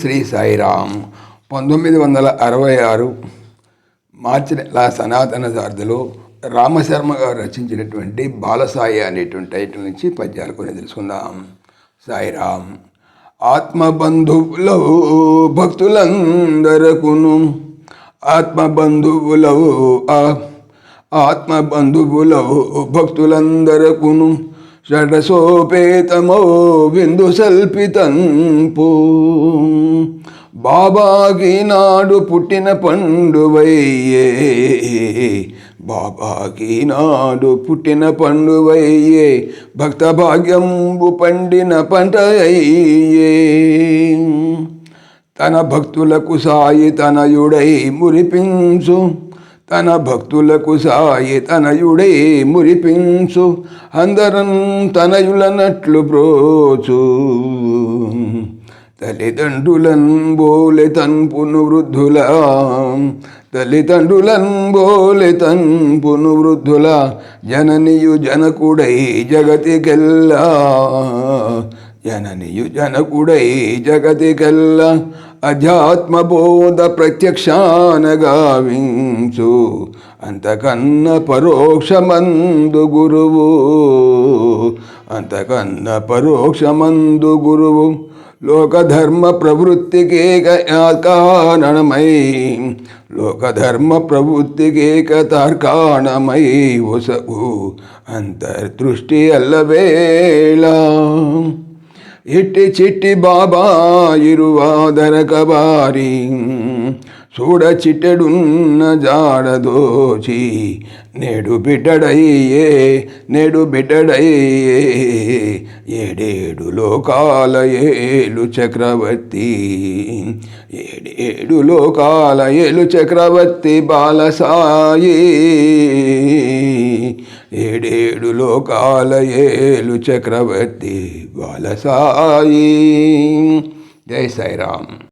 శ్రీ సాయిరామ్ పంతొమ్మిది వందల అరవై ఆరు మార్చి నెల సనాతన సారథిలో రామశర్మ గారు రచించినటువంటి బాలసాయి అనేటువంటి టైటిల్ నుంచి పద్యాలు కొన్ని తెలుసుకుందాం. సాయిరామ్ ఆత్మబంధువులవు భక్తులందరకును ఆత్మబంధువులవు ఆ- ఆత్మబంధువులవు భక్తులందరకును షడసోపేతమో విందు సల్పితంపు బాబాకి నాడు పుట్టిన పండువయ్యే. బాబాకి నాడు పుట్టిన పండువయ్యే. భక్త భాగ్యంబు పండిన పంట అయ్యే. తన భక్తులకు సాయి తనయుడై మురిపించు. తన భక్తులకు సాయి తనయుడే మురిపించు అందరం తనయులనట్లు ప్రోచు తల్లిదండ్రులన్ బోలె తన్పును వృద్ధుల తల్లిదండ్రులన్ బోలె తన్పును వృద్ధుల జననియు జనకుడై జగతికెల్లా. జననియు జనకుడై జగతికెల్లా అధ్యాత్మబోధ ప్రత్యక్షానగావించు. అంతకన్న పరోక్షమందు గురువు. అంతకన్న పరోక్షమందు గురువు. లోకధర్మ ప్రవృత్తికేక కారణమై లోకధర్మ ప్రవృత్తికేక తార్కాణమై వసవు. అంతర్దృష్టి అల్లవేళ. ఇట్టి చిట్టి బాబా ఇరువాదర కబారి చూడ చిట్టెడున్న జాడదోచి నేడు బిడ్డడయ్యే నేడు బిడ్డడయ్యే ఏడేడు లోకాల ఏలు చక్రవర్తి ఏడేడు లోకాల ఏలు చక్రవర్తి బాలసాయి ఏడేడు లోకాల ఏలు చక్రవర్తి బాలసాయి. జై సాయిరామ్.